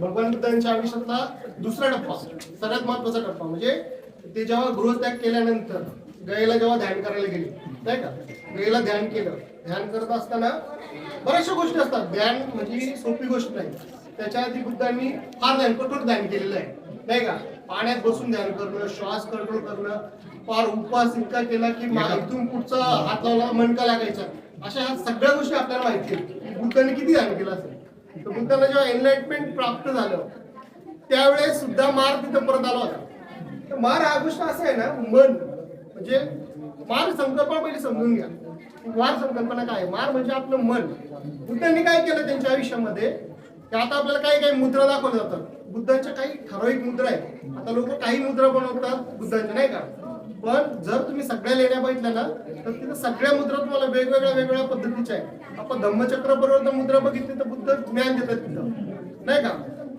भगवान बुद्धांच्या आयुष्यातला दुसरा टप्पा सगळ्यात महत्त्वाचा टप्पा म्हणजे ते जेव्हा गृहत्याग केल्यानंतर गयेला जेव्हा ध्यान करायला गेले नाही का? गयेला ध्यान केलं. ध्यान करत असताना बऱ्याचशा गोष्टी असतात. ध्यान म्हणजे सोपी गोष्ट नाही. त्याच्या आधी बुद्धांनी फार ध्यान कठोर ध्यान केलेलं आहे. नाही का? पाण्यात बसून ध्यान करणं श्वास कंट्रोल करणं फार उपवास इतका केला की इथून पुढचा हात लावला मणका लागायचा. अशा ह्या सगळ्या गोष्टी आपल्याला माहिती आहेत. की बुद्धांनी किती ध्यान केलं असेल? तर बुद्धांना जेव्हा एनलाइटमेंट प्राप्त झालं त्यावेळेस सुद्धा मार तिथं परत आला होता. मार हा गोष्ट असं आहे ना मन म्हणजे मार संकल्पना पहिले समजून घ्या. मार संकल्पना काय आहे? मार म्हणजे आपलं मन. बुद्धांनी काय केलं त्यांच्या आयुष्यामध्ये? की आता आपल्याला काही काही मुद्रा दाखवल्या जातात. बुद्धांच्या काही ठराविक मुद्रा आहेत. आता लोक काही मुद्रा बनवतात बुद्धांच्या नाही का? पण जर तुम्ही सगळ्या लेण्या बघितल्या ना तर तिथं सगळ्या मुद्रा तुम्हाला वेगवेगळ्या वेगवेगळ्या पद्धतीच्या आहेत. आपण धम्मचक्र बरोबर मुद्रा बघितली तर बुद्ध ज्ञान देतात तिथं. नाही का?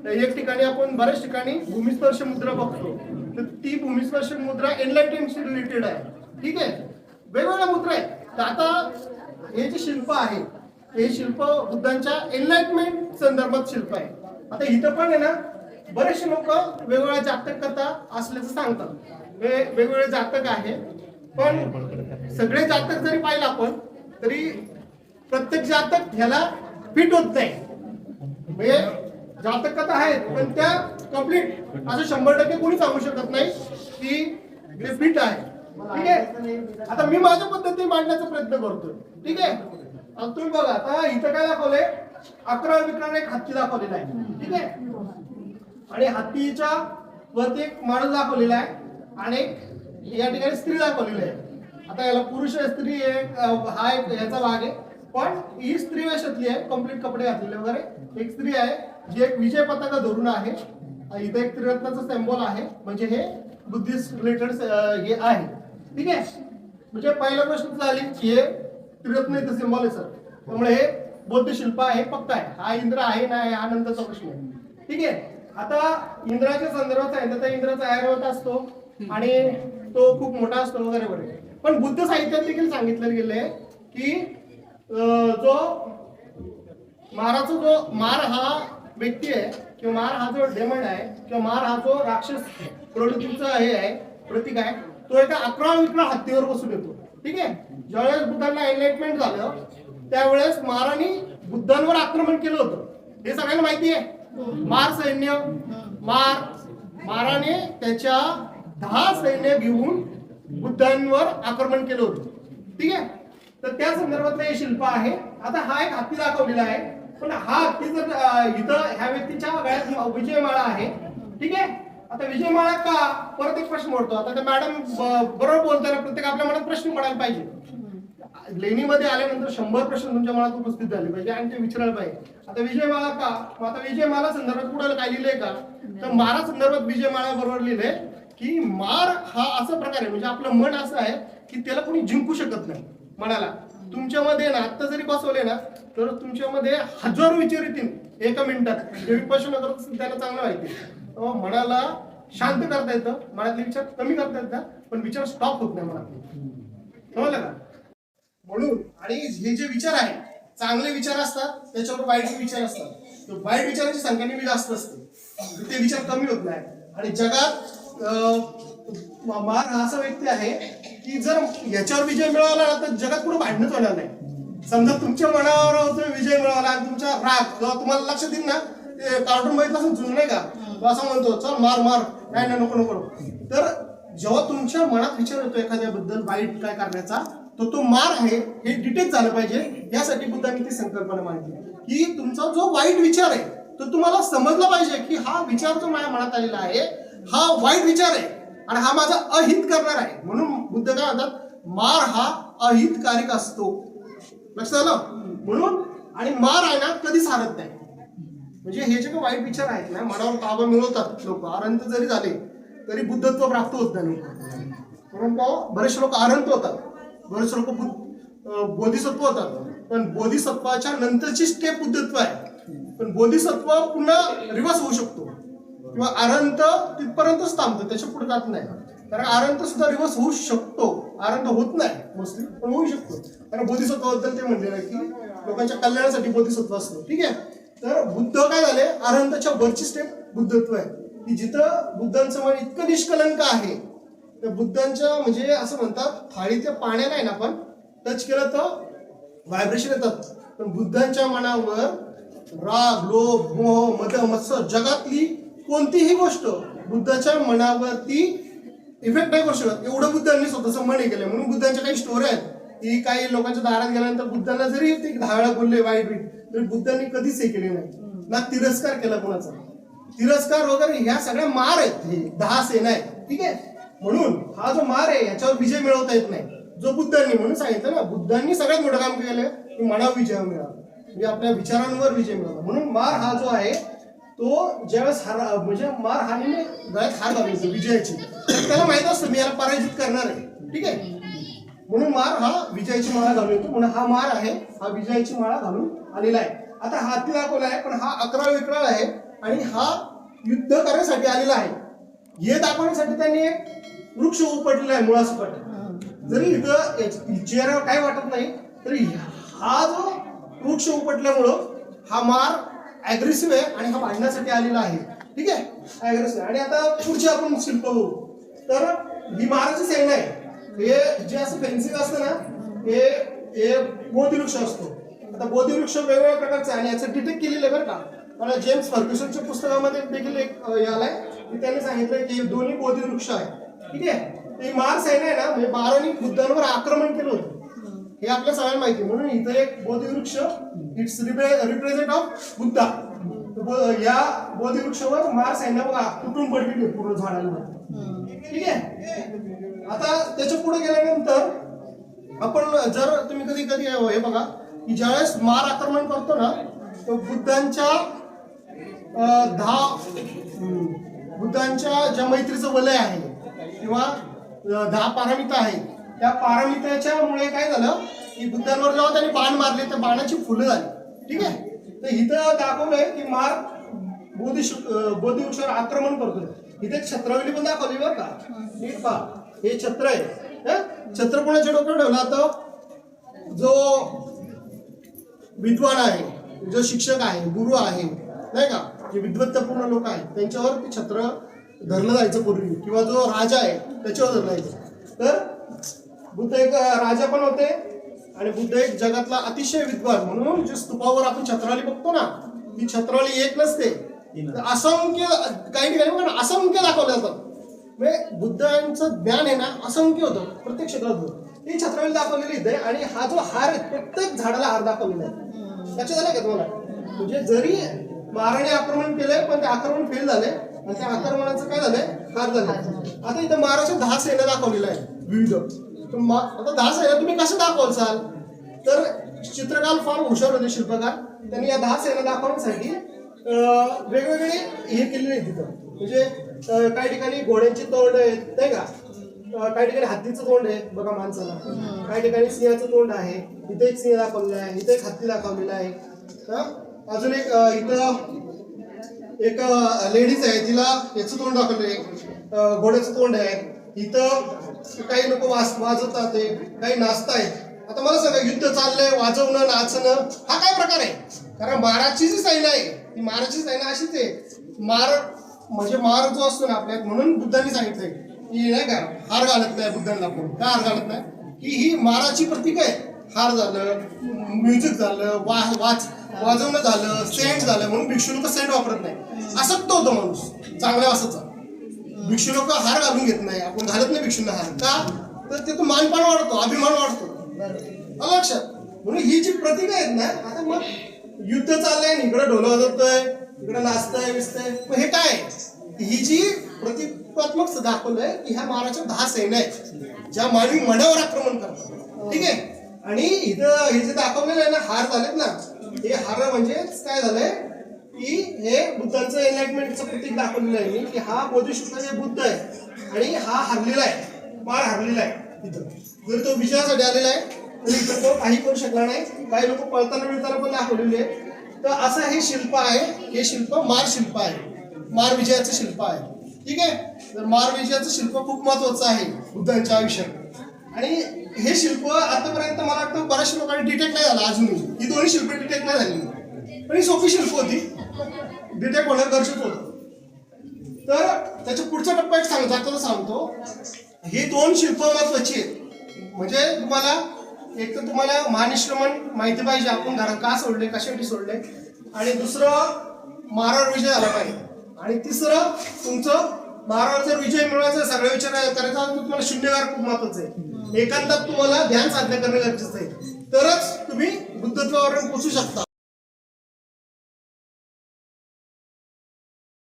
तर एक ठिकाणी आपण बऱ्याच ठिकाणी भूमिस्पर्श मुद्रा बघतो. तर ती भूमिस्पर्श मुद्रा एनलायटिंगशी रिलेटेड आहे. ठीक आहे? वेगवेगळ्या मुद्रा आहेत. तर आता हे जे शिल्प आहे हे शिल्प बुद्धांच्या एनलाइटमेंट संदर्भात शिल्प आहे. आता इथं पण आहे ना बरेचसे लोक वेगवेगळ्या जातक कथा असल्याचं सांगतात. वे- वेगवेगळे जातक आहे पण सगळे जातक जरी पाहिलं आपण तरी प्रत्येक जातक ह्याला फिट होत नाही. म्हणजे जातक कथा आहेत पण त्या कंप्लीट असं शंभर टक्के कोणी सांगू शकत नाही की फिट आहे. ठीक आहे? आता मी माझ्या पद्धतीने मांडण्याचा प्रयत्न करतोय. ठीक आहे? आता तुम्ही बघा आता इथं काय दाखवलंय? अकरा विकराने एक हत्ती दाखवलेला आहे. ठीक आहे? आणि हत्तीच्या वरती एक माणूस दाखवलेला आहे आणि एक या ठिकाणी स्त्री दाखवलेली आहे. आता याला पुरुष स्त्री एक हा एक याचा भाग आहे. पण ही स्त्री वेशातली आहे कंप्लीट कपडे घातलेले वगैरे. एक स्त्री आहे जी एक विजय पताका धरून आहे. इथं इथे एक त्रिरत्नाचं सेम्बॉल आहे. म्हणजे हे बुद्धिस्ट रिलेटेड हे आहे. ठीक आहे? म्हणजे पहिला प्रश्न झाली की हे त्रिरत्न इथं सिम्बॉल आहे सर त्यामुळे हे बौद्ध शिल्प आहे फक्त आहे. हा इंद्र आहे ना आहे हा नंतरचा प्रश्न आहे. ठीक आहे? आता इंद्राच्या संदर्भात सांगितलं तर इंद्राचा ऐरावत असतो आणि तो खूप मोठा असतो वगैरे वगैरे. पण बुद्ध साहित्यात देखील सांगितलं गेलंय की जो माराचा जो मार हा व्यक्ती आहे किंवा मार हा जो डेमंड आहे किंवा मार हा जो राक्षस प्रवृत्तीचा हे आहे प्रतीक आहे तो एका अकरा विक्रा हत्तीवर बसून येतो. ठीक आहे? ज्यावेळेस बुद्धांना एनलाइटमेंट झालं त्यावेळेस माराने बुद्धांवर आक्रमण केलं होतं. हे सगळ्यांना माहिती आहे. मार सैन्य मार माराने त्याच्या दहा सैन्य घेऊन बुद्धांवर आक्रमण केलं होतं. ठीक आहे? तर त्या संदर्भातलं हे शिल्प आहे. आता हा एक हत्ती दाखवलेला आहे. पण हा हत्ती जर इथं ह्या व्यक्तीच्या गळ्यात विजयमाळा आहे. ठीक आहे? आता विजयमाळा का? परत एक प्रश्न मोडतो. आता मॅडम बरोबर बोलताना प्रत्येक आपल्या मनात प्रश्न पडायला पाहिजे. लेणीमध्ये आल्यानंतर शंभर प्रश्न तुमच्या मनात उपस्थित झाले. म्हणजे पाहिजे आणि ते विचारायला पाहिजे. आता विजयमाला का? आता विजयमाला संदर्भात पुढे काय लिहिलंय का? तर मारा संदर्भात विजयमाला बरोबर लिहिलंय की मार हा असा प्रकार आहे. म्हणजे आपलं मन असं आहे की त्याला कोणी जिंकू शकत नाही मनाला. तुमच्यामध्ये ना आता जरी बसवले ना तर तुमच्यामध्ये हजारो विचार येतील एका मिनिटात. म्हणजे जे करत त्याला चांगलं माहिती मनाला शांत करता येतं. मनातले विचार कमी करता येतात पण विचार स्टॉप होत नाही मनातले. समजलं का? म्हणून आणि हे जे विचार आहे चांगले विचार असतात त्याच्यावर वाईट विचार असतात. तर वाईट विचारांची संख्या नेहमी जास्त असते. ते विचार कमी होत नाही आणि जगात अं, मा- मार हा असा व्यक्ती आहे की जर याच्यावर विजय मिळवला तर जगात पुढे भांडणच होणार नाही. समजा तुमच्या मनावर जर विजय मिळवला आणि तुमच्या राग जेव्हा तुम्हाला लक्ष देईल ना ते कार्टून बघितलं असेल जुनं नाही का? तो असं म्हणतो चल मार मार. नाही नाही नको नको. तर जेव्हा तुमच्या मनात विचार येतो एखाद्याबद्दल वाईट काय करण्याचा तर तो मार आहे हे डिटेक्ट झालं पाहिजे. यासाठी बुद्धांनी ती संकल्पना मांडली. की तुमचा जो वाईट विचार आहे तो तुम्हाला समजला पाहिजे की हा विचार जो माझ्या मनात आलेला आहे हा वाईट विचार आहे आणि हा माझा अहित करणार आहे. म्हणून बुद्ध काय म्हणतात मार हा अहितकारक असतो. लक्षात आलं? म्हणून आणि मार आहे ना कधीच हारत नाही. म्हणजे हे जे काही वाईट विचार आहेत ना मनावर ताबा मिळवतात लोक. आरंत जरी झाले तरी बुद्धत्व प्राप्त होत नाही. परंतु बरेचसे लोक आरंत होतात. बरेच लोक बुद्ध- बोधिसत्व होतात पण बोधिसत्वाच्या नंतरची स्टेप बुद्धत्व आहे. पण बोधिसत्व पुन्हा रिवर्स होऊ शकतो. किंवा आरंत तिथपर्यंतच थांबतो त्याच्या पुढे जात नाही. कारण आरंत सुद्धा रिवर्स होऊ शकतो. आरंत होत नाही मोस्टली पण होऊ शकतो. कारण बोधिसत्वाबद्दल ते म्हणलेलं आहे की लोकांच्या कल्याणासाठी बोधिसत्व असतं. ठीक आहे? तर बुद्ध काय झाले? आरंताच्या वरची स्टेप बुद्धत्व आहे. की जिथं बुद्धांचं मन इतकं निष्कलंक आहे तर बुद्धांच्या म्हणजे असं म्हणतात थाळीच्या पाण्याला आहे ना आपण टच केलं तर व्हायब्रेशन येतात. पण बुद्धांच्या मनावर राग लोभ मोह मद मत्सर जगातली कोणतीही गोष्ट बुद्धाच्या मनावरती इफेक्ट नाही करू शकत. एवढं बुद्धांनी स्वतःचं मन हे केलं म्हणून बुद्धांच्या काही स्टोऱ्या आहेत. की काही लोकांच्या दारात गेल्यानंतर बुद्धांना जरी ते दहा वेळा बोलले वाईट बीट तरी बुद्धांनी कधीच हे केले नाही. ना तिरस्कार केला कोणाचा. तिरस्कार वगैरे ह्या सगळ्या मार आहेत. हे दहा सेना आहेत. ठीक आहे? म्हणून हा जो मार आहे याच्यावर विजय मिळवता येत नाही. जो बुद्धांनी म्हणून सांगितलं ना बुद्धांनी सगळ्यात मोठं काम केलं की मनावर विजय मिळाला. म्हणजे आपल्या विचारांवर विजय मिळाला. म्हणून मार हा जो आहे तो ज्यावेळेस हार म्हणजे मार हानीने गळ्यात हार घालायचं विजयाची. त्याला माहीत असतं मी याला पराजित करणार आहे. ठीक आहे? म्हणून मार हा विजयाची माळा घालून येतो. म्हणून हा मार आहे हा विजयाची माळा घालून आलेला आहे. आता हा हत्ती दाखवला आहे पण हा अकरा विकराळ आहे आणि हा युद्ध करण्यासाठी आलेला आहे. हे दाखवण्यासाठी त्यांनी एक वृक्ष उपटलेला आहे मुळासकट जरी इथं चेहऱ्यावर काय वाटत नाही तरी हा जो वृक्ष उपटल्यामुळं हा मार अग्रेसिव्ह आहे आणि हा भांडण्यासाठी आलेला आहे. ठीक आहे? अग्रेसिव्ह आणि आता पुढचे आपण शिल्प बघू. तर ही माराची सेना आहे. हे जे असं फेन्सिंग असतं ना हे हे बोधिवृक्ष असतो. आता बोधिवृक्ष वेगवेगळ्या प्रकारचे आहे आणि याचं डिटेक्ट केलेलं आहे बरं का. मला जेम्स फर्ग्युसनच्या पुस्तकामध्ये देखील एक हे आलाय की त्यांनी सांगितलंय की हे दोन्ही बोधिवृक्ष आहे ठीक आहे? ही मार सेना आहे ना म्हणजे बारांनी बुद्धांवर आक्रमण केलं होतं. हे आपल्या सगळ्यांना माहिती आहे. म्हणून इथं एक बोधिवृक्ष इट्स रिप्रेझेंट ऑफ बुद्धा. या बोधिवृक्षावर मार सैन्य बघा तुटून पडलेली आहे पूर्ण झाडाला ठीक आहे? आता त्याच्या पुढे गेल्यानंतर आपण जर तुम्ही कधी कधी हे बघा की ज्यावेळेस मार आक्रमण करतो ना तो बुद्धांच्या दहा बुद्धांच्या ज्या मैत्रीचं वलय आहे किंवा दहा पारामिता आहे त्या पारामिताच्यामुळे काय झालं की बुद्धांवर जेव्हा त्यांनी बाण मारले तर बाणाची फुलं झाली ठीक आहे? तर इथं दाखवलंय की मार बोधी बोधीवृक्षावर आक्रमण करतोय. इथे एक छत्रावली पण दाखवली बरं का? नीट पहा. हे छत्र आहे. छत्र कोणाच्या डोक्यावर ठेवला? तर जो विद्वान आहे जो शिक्षक आहे गुरु आहे नाही का? जे विद्वत्तपूर्ण लोक आहेत त्यांच्यावर ते छत्र धरलं जायचं पूर्वी. किंवा जो राजा आहे त्याच्यावर धरलं जायचं. तर बुद्ध एक राजा पण होते आणि बुद्ध एक जगातला अतिशय विद्वान. म्हणून जे स्तूपावर आपण छत्रावली बघतो ना ती छत्रावली एक नसते. तर असंख्य काही ठिकाणी बघा असंख्य दाखवले जातात. म्हणजे बुद्धांचं ज्ञान आहे ना असंख्य होतं. प्रत्येक क्षेत्रात होतं. ती छत्रावली दाखवलेली इथे आणि हा जो हार आहे प्रत्येक झाडाला हार दाखवलेला आहे. लक्षात आलं का तुम्हाला? म्हणजे जरी महाराणे आक्रमण केलंय पण ते आक्रमण फेल झाले आणि त्या आक्रमणाचं काय झालंय? हार झाले आता इथं महाराष्ट्रात दहा सेना दाखवलेल्या आहे. विविध. आता दहा सेना तुम्ही कसं दाखवाल तर चित्रकार फार हुशार होते शिल्पकार. त्यांनी या दहा सेना दाखवण्यासाठी वेगवेगळे हे केलेले आहेत तिथं. म्हणजे काही ठिकाणी घोड्यांची तोंड आहेत नाही का? काही ठिकाणी हत्तीचं तोंड आहे बघा माणसाला. काही ठिकाणी सिंहाचं तोंड आहे. इथे एक सिंह दाखवलेला आहे इथे एक हत्ती दाखवलेला आहे. हं? अजून एक इथं एक लेडीज आहे तिला याचं तोंड दाखवलंय घोड्याचं तोंड आहे. इथं काही लोक वाज वाजवतात काही नाचतायत. आता मला सांगा युद्ध चाललंय वाजवणं नाचणं हा काय प्रकार आहे? कारण माराची जी सैना आहे ती माराची सैना अशीच आहे. मार म्हणजे मार जो असतो ना आपल्यात म्हणून बुद्धांनी सांगितलंय की नाही का हार घालत नाही बुद्धांना आपण का हार घालत नाही? की ही माराची प्रतीक आहे. हार झालं म्युझिक झालं वा वाच वाजवणं झालं सेंट झालं म्हणून भिक्षू लोक सेंट वापरत नाही. असक्त होतो माणूस चांगल्या वासाचा. भिक्षू लोक हार घालून घेत नाही आपण घालत नाही भिक्षूंना हार. का? तर ते तो मानपान वाढतो अभिमान वाढतो. लक्षात. म्हणून ही जी प्रतीक आहेत ना आता मग युद्ध चाललंय इकडे ढोल वाजवतोय इकडे नाचतंय विसतंय. मग हे काय? ही जी प्रतिकात्मक दाखवलंय की ह्या महाराष्ट्रात दहा सेना आहेत ज्या मानवी मनावर आक्रमण करतात. ठीक आहे? आणि इथं हे जे दाखवलेलं आहे ना हार झालेत ना हे हार म्हणजे काय झालंय की हे बुद्धांचं एनलाइटमेंटचं प्रतीक दाखवलेलं आहे मी की हा बोधिसत्व हे बुद्ध आहे आणि हा हरलेला आहे पार हरलेला आहे इथं. जर तो विजयासाठी आलेला आहे तर इथं तो काही करू शकला नाही. काही लोक पळताना मिळताना पण दाखवलेले आहे तर असं हे शिल्प आहे हे शिल्प मार शिल्प आहे. मार विजयाचं शिल्प आहे. ठीक आहे? तर मार विजयाचं शिल्प खूप महत्वाचं आहे बुद्धांच्या आयुष्यात. आणि हे शिल्प आतापर्यंत मला वाटतं बऱ्याचशा लोकांनी डिटेक्ट नाही झालं अजूनही. ही दोन्ही शिल्प डिटेक्ट नाही झाली. पण ही सोपी शिल्प होती. डिटेक्ट होणं गरजेचं होतं. तर त्याच्या पुढचा टप्पा एक सांगतो आता सांगतो. ही दोन शिल्प महत्वाची आहेत. म्हणजे तुम्हाला एक तर तुम्हाला महानिश्रमण माहिती पाहिजे आपण घरात का सोडले कशासाठी सोडले? आणि दुसरं मारावर विजय झाला पाहिजे. आणि तिसरं तुमचं मारावर जर विजय मिळवायचा सगळे विचार करायचा तर तुम्हाला शून्यगार खूप महत्वाचं आहे. एकांतात तुम्हाला ध्यान साधना करणं गरजेचं आहे. तरच तुम्ही बुद्धत्वावरून पोचू शकता.